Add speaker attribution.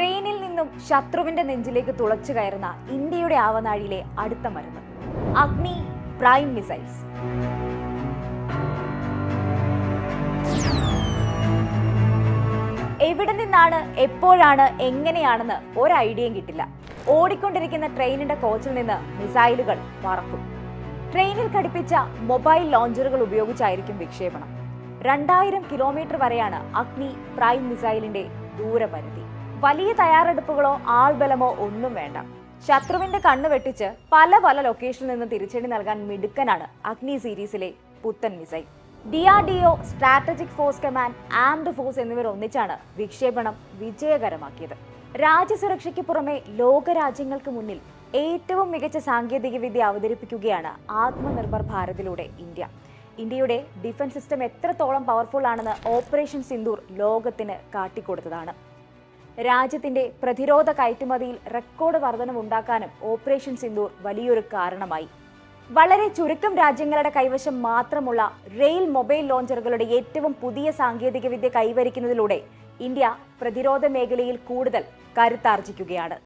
Speaker 1: ട്രെയിനിൽ നിന്നും ശത്രുവിന്റെ നെഞ്ചിലേക്ക് തുളച്ചു കയറുന്ന ഇന്ത്യയുടെ ആവനാഴിയിലെ അടുത്ത മരുന്ന്. അഗ്നി പ്രൈം മിസൈൽസ്. എവിടെ നിന്നാണ് എപ്പോഴാണ് എങ്ങനെയാണെന്ന് ഒരു ഐഡിയയും കിട്ടില്ല. ഓടിക്കൊണ്ടിരിക്കുന്ന ട്രെയിനിന്റെ കോച്ചിൽ നിന്ന് മിസൈലുകൾ പറക്കും. ട്രെയിനിൽ ഘടിപ്പിച്ച മൊബൈൽ ലോഞ്ചറുകൾ ഉപയോഗിച്ചായിരിക്കും വിക്ഷേപണം. രണ്ടായിരം കിലോമീറ്റർ വരെയാണ് അഗ്നി പ്രൈം മിസൈലിന്റെ ദൂരപരിധി. വലിയ തയ്യാറെടുപ്പുകളോ ആൾബലമോ ഒന്നും വേണ്ട. ശത്രുവിന്റെ കണ്ണ് വെട്ടിച്ച് പല പല ലൊക്കേഷനിൽ നിന്ന് തിരിച്ചടി നൽകാൻ മിടുക്കനാണ് അഗ്നി സീരീസിലെ പുത്തൻ missile. D R D O strategic force command armed force എന്നിവർ ഒന്നിച്ചാണ് വിക്ഷേപണം വിജയകരമാക്കിയത്. രാജ്യസുരക്ഷയ്ക്ക് പുറമെ ലോകരാജ്യങ്ങൾക്ക് മുന്നിൽ ഏറ്റവും മികച്ച സാങ്കേതികവിദ്യ അവതരിപ്പിക്കുകയാണ് ആത്മനിർഭർ ഭാരതിലൂടെ ഇന്ത്യ. ഇന്ത്യയുടെ ഡിഫൻസ് സിസ്റ്റം എത്രത്തോളം പവർഫുൾ ആണെന്ന് ഓപ്പറേഷൻ സിന്ദൂർ ലോകത്തിന് കാട്ടിക്കൊടുത്തതാണ്. രാജ്യത്തിന്റെ പ്രതിരോധ കയറ്റുമതിയിൽ റെക്കോർഡ് വർധനമുണ്ടാക്കാനും ഓപ്പറേഷൻ സിന്ദൂർ വലിയൊരു കാരണമായി. വളരെ ചുരുക്കം രാജ്യങ്ങളുടെ കൈവശം മാത്രമുള്ള റെയിൽ മൊബൈൽ ലോഞ്ചറുകളുടെ ഏറ്റവും പുതിയ സാങ്കേതികവിദ്യ കൈവരിക്കുന്നതിലൂടെ ഇന്ത്യ പ്രതിരോധ മേഖലയിൽ കൂടുതൽ കരുത്താർജിക്കുകയാണ്.